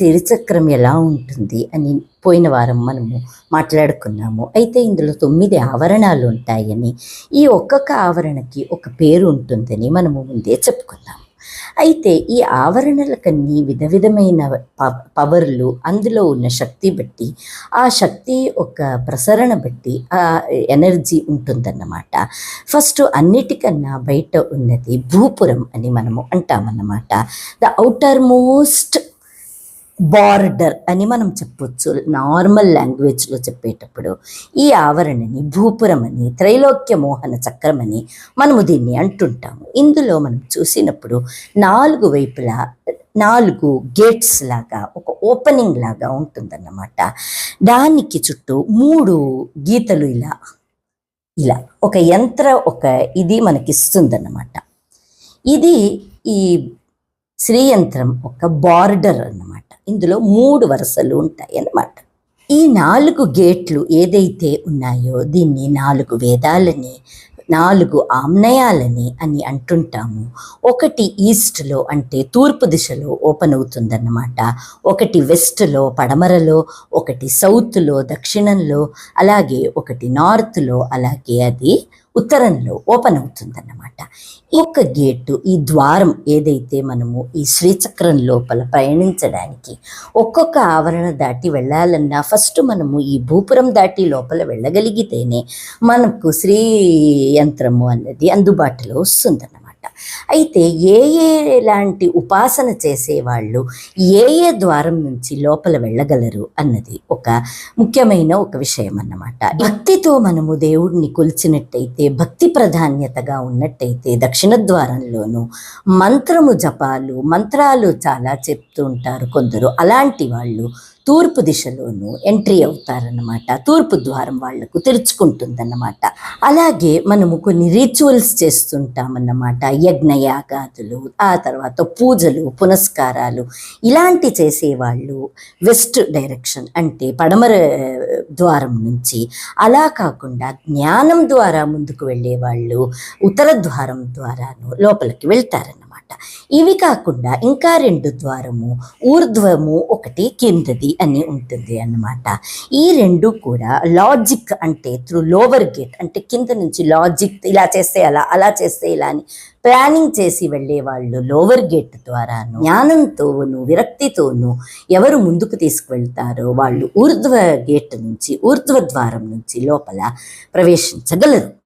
సిరిచక్రం ఎలా ఉంటుంది అని పోయిన వారం మనము మాట్లాడుకున్నాము. అయితే ఇందులో తొమ్మిది ఆవరణాలు ఉంటాయని ఈ ఒక్కొక్క ఆవరణకి ఒక పేరు ఉంటుందని మనము ముందే చెప్పుకున్నాము. అయితే ఈ ఆవరణలకన్నీ విధ విధమైన ప- పవర్లు అందులో ఉన్న శక్తి బట్టి ఆ శక్తి ఒక ప్రసరణ బట్టి ఆ ఎనర్జీ ఉంటుందన్నమాట. ఫస్ట్ అన్నిటికన్నా బయట ఉన్నది భూపురం అని మనము అంటామన్నమాట. ద అవుటర్ మోస్ట్ బార్డర్ అని మనం చెప్పొచ్చు. నార్మల్ లాంగ్వేజ్లో చెప్పేటప్పుడు ఈ ఆవరణని భూపురం అని త్రైలోక్య మోహన చక్రమని మనము దీన్ని అంటుంటాము. ఇందులో మనం చూసినప్పుడు నాలుగు వైపులా నాలుగు గేట్స్ లాగా ఒక ఓపెనింగ్ లాగా ఉంటుందన్నమాట. దానికి చుట్టూ మూడు గీతలు ఇలా ఇలా ఒక యంత్ర ఒక ఇది మనకిస్తుందన్నమాట. ఇది ఈ శ్రీయంత్రం ఒక బార్డర్ అన్నమాట. ఇందులో మూడు వరుసలు ఉంటాయి అన్నమాట ఈ నాలుగు గేట్లు ఏదైతే ఉన్నాయో దీన్ని నాలుగు వేదాలని నాలుగు ఆమ్నయాలని అని అంటుంటాము. ఒకటి ఈస్ట్లో అంటే తూర్పు దిశలో ఓపెన్ అవుతుందన్నమాట. ఒకటి వెస్ట్లో పడమరలో ఒకటి సౌత్లో దక్షిణంలో అలాగే ఒకటి నార్త్లో అలాగే అది ఉత్తరంలో ఓపెన్ అవుతుందన్నమాట. ఈ గేటు ఈ ద్వారం ఏదైతే మనము ఈ శ్రీచక్రం లోపల ప్రయాణించడానికి ఒక్కొక్క ఆవరణ దాటి వెళ్ళాలన్నా ఫస్ట్ మనము ఈ భూపురం దాటి లోపల వెళ్ళగలిగితేనే మనకు శ్రీ యంత్రము అన్నది అందుబాటులో వస్తుందన్నమాట. అయితే ఏ ఏ లాంటి ఉపాసన చేసేవాళ్ళు ఏ ఏ ద్వారం నుంచి లోపల వెళ్ళగలరు అన్నది ఒక ముఖ్యమైన ఒక విషయం అన్నమాట. భక్తితో మనము దేవుడిని కొలిచినట్టయితే భక్తి ప్రాధాన్యతగా ఉన్నట్టయితే దక్షిణ ద్వారంలోనూ మంత్రము జపాలు మంత్రాలు చాలా చెప్తూ ఉంటారు కొందరు. అలాంటి వాళ్ళు తూర్పు దిశలోనూ ఎంట్రీ అవుతారన్నమాట. తూర్పు ద్వారం వాళ్ళకు తెరుచుకుంటుందన్నమాట. అలాగే మనము కొన్ని రిచువల్స్ చేస్తుంటామన్నమాట. యజ్ఞయాగాదులు ఆ తర్వాత పూజలు పునస్కారాలు ఇలాంటి చేసేవాళ్ళు వెస్ట్ డైరెక్షన్ అంటే పడమర ద్వారం నుంచి అలా కాకుండా జ్ఞానం ద్వారా ముందుకు వెళ్ళే వాళ్ళు ఉత్తర ద్వారం ద్వారాను లోపలికి అనమాట ఇవి కాకుండా ఇంకా రెండు ద్వారము ఊర్ధ్వము ఒకటి కిందది అని ఉంటుంది అన్నమాట. ఈ రెండు కూడా లాజిక్ అంటే త్రూ లోవర్ గేట్ అంటే కింద నుంచి లాజిక్ ఇలా చేస్తే అలా అలా చేస్తే ఇలా అని ప్లానింగ్ చేసి వెళ్ళే వాళ్ళు లోవర్ గేట్ ద్వారాను జ్ఞానంతోను విరక్తితోనూ ఎవరు ముందుకు తీసుకువెళ్తారో వాళ్ళు ఊర్ధ్వ గేట్ నుంచి ఊర్ధ్వ ద్వారం నుంచి లోపల ప్రవేశించగలరు.